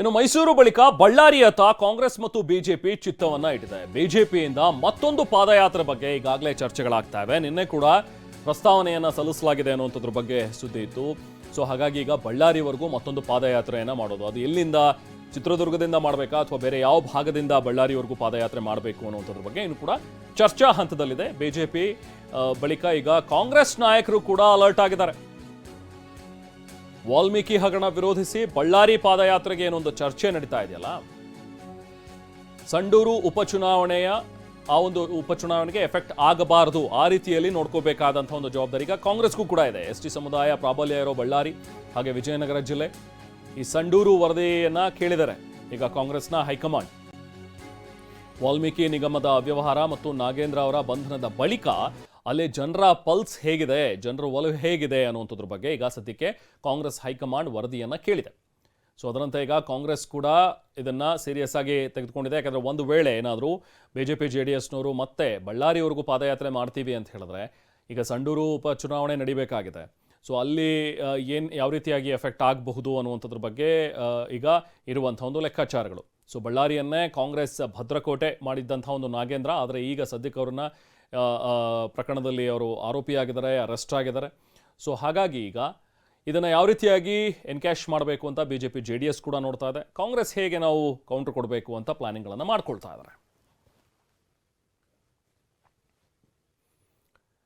ಇನ್ನು ಮೈಸೂರು ಬಳಿಕ ಬಳ್ಳಾರಿಯತ್ತ ಕಾಂಗ್ರೆಸ್ ಮತ್ತು ಬಿಜೆಪಿ ಚಿತ್ತವನ್ನ ಇಟ್ಟಿದೆ. ಬಿಜೆಪಿಯಿಂದ ಮತ್ತೊಂದು ಪಾದಯಾತ್ರೆ ಬಗ್ಗೆ ಈಗಾಗಲೇ ಚರ್ಚೆಗಳಾಗ್ತಾ ಇವೆ. ನಿನ್ನೆ ಕೂಡ ಪ್ರಸ್ತಾವನೆಯನ್ನ ಸಲ್ಲಿಸಲಾಗಿದೆ ಅನ್ನುವಂಥದ್ರ ಬಗ್ಗೆ ಸುದ್ದಿ ಇತ್ತು. ಸೊ ಹಾಗಾಗಿ ಈಗ ಬಳ್ಳಾರಿವರೆಗೂ ಮತ್ತೊಂದು ಪಾದಯಾತ್ರೆಯನ್ನ ಮಾಡೋದು. ಅದು ಎಲ್ಲಿಂದ ಚಿತ್ರದುರ್ಗದಿಂದ ಮಾಡಬೇಕಾ ಅಥವಾ ಬೇರೆ ಯಾವ ಭಾಗದಿಂದ ಬಳ್ಳಾರಿವರೆಗೂ ಪಾದಯಾತ್ರೆ ಮಾಡಬೇಕು ಅನ್ನುವಂಥದ್ರ ಬಗ್ಗೆ ಇನ್ನು ಕೂಡ ಚರ್ಚಾ ಹಂತದಲ್ಲಿದೆ. ಬಿಜೆಪಿ ಬಳಿಕ ಈಗ ಕಾಂಗ್ರೆಸ್ ನಾಯಕರು ಕೂಡ ಅಲರ್ಟ್ ಆಗಿದ್ದಾರೆ. ವಾಲ್ಮೀಕಿ ಹಗರಣ ವಿರೋಧಿಸಿ ಬಳ್ಳಾರಿ ಪಾದಯಾತ್ರೆಗೆ ಏನೊಂದು ಚರ್ಚೆ ನಡೀತಾ ಇದೆಯಲ್ಲ? ಸಂಡೂರು ಉಪಚುನಾವಣೆಯ ಆ ಒಂದು ಉಪಚುನಾವಣೆಗೆ ಎಫೆಕ್ಟ್ ಆಗಬಾರದು ಆ ರೀತಿಯಲ್ಲಿ ನೋಡ್ಕೋಬೇಕಾದಂಥ ಒಂದು ಜವಾಬ್ದಾರಿ. ಈಗ ಕಾಂಗ್ರೆಸ್ಗೂ ಕೂಡ ಇದೆ. ಎಸ್ ಟಿ ಸಮುದಾಯ ಪ್ರಾಬಲ್ಯ ಇರೋ ಬಳ್ಳಾರಿ, ಹಾಗೆ ವಿಜಯನಗರ ಜಿಲ್ಲೆ ಈ ಸಂಡೂರು ವರದಿಯನ್ನ ಕೇಳಿದ್ದಾರೆ ಈಗ ಕಾಂಗ್ರೆಸ್ನ ಹೈಕಮಾಂಡ್. ವಾಲ್ಮೀಕಿ ನಿಗಮದ ಅವ್ಯವಹಾರ ಮತ್ತು ನಾಗೇಂದ್ರ ಅವರ ಬಂಧನದ ಬಳಿಕ ಅಲ್ಲಿ ಜನರ ಪಲ್ಸ್ ಹೇಗಿದೆ, ಜನರ ಒಲವು ಹೇಗಿದೆ ಅನ್ನುವಂಥದ್ರ ಬಗ್ಗೆ ಈಗ ಸದ್ಯಕ್ಕೆ ಕಾಂಗ್ರೆಸ್ ಹೈಕಮಾಂಡ್ ವರದಿಯನ್ನು ಕೇಳಿದೆ. ಸೊ ಅದರಂತೆ ಈಗ ಕಾಂಗ್ರೆಸ್ ಕೂಡ ಇದನ್ನು ಸೀರಿಯಸ್ ಆಗಿ ತೆಗೆದುಕೊಂಡಿದೆ. ಯಾಕಂದರೆ ಒಂದು ವೇಳೆ ಏನಾದರೂ B J P J D ಎಸ್ನವರು ಮತ್ತೆ ಬಳ್ಳಾರಿವರೆಗೂ ಪಾದಯಾತ್ರೆ ಮಾಡ್ತೀವಿ ಅಂತ ಹೇಳಿದ್ರೆ ಈಗ ಸಂಡೂರು ಉಪಚುನಾವಣೆ ನಡಿಬೇಕಾಗಿದೆ. ಸೊ ಅಲ್ಲಿ ಏನು, ಯಾವ ರೀತಿಯಾಗಿ ಎಫೆಕ್ಟ್ ಆಗಬಹುದು ಅನ್ನುವಂಥದ್ರ ಬಗ್ಗೆ ಈಗ ಇರುವಂಥ ಒಂದು ಲೆಕ್ಕಾಚಾರಗಳು. ಸೊ ಬಳ್ಳಾರಿಯನ್ನೇ ಕಾಂಗ್ರೆಸ್ ಭದ್ರಕೋಟೆ ಮಾಡಿದ್ದಂಥ ಒಂದು ನಾಗೇಂದ್ರ, ಆದರೆ ಈಗ ಸದ್ಯಕ್ಕೆ ಅವ್ರನ್ನ ಪ್ರಕರಣದಲ್ಲಿ ಅವರು ಆರೋಪಿಯಾಗಿದ್ದಾರೆ ಅರೆಸ್ಟ್ ಆಗಿದ್ದಾರೆ. ಸೊ ಹಾಗಾಗಿ ಈಗ ಇದನ್ನು ಯಾವ ರೀತಿಯಾಗಿ ಎನ್ಕ್ಯಾಶ್ ಮಾಡಬೇಕು ಅಂತ B J P J D S ಕೂಡ ನೋಡ್ತಾ ಇದೆ. ಕಾಂಗ್ರೆಸ್ ಹೇಗೆ ನಾವು ಕೌಂಟರ್ ಕೊಡಬೇಕು ಅಂತ ಪ್ಲಾನಿಂಗ್ಗಳನ್ನು ಮಾಡ್ಕೊಳ್ತಾ ಇದ್ದಾರೆ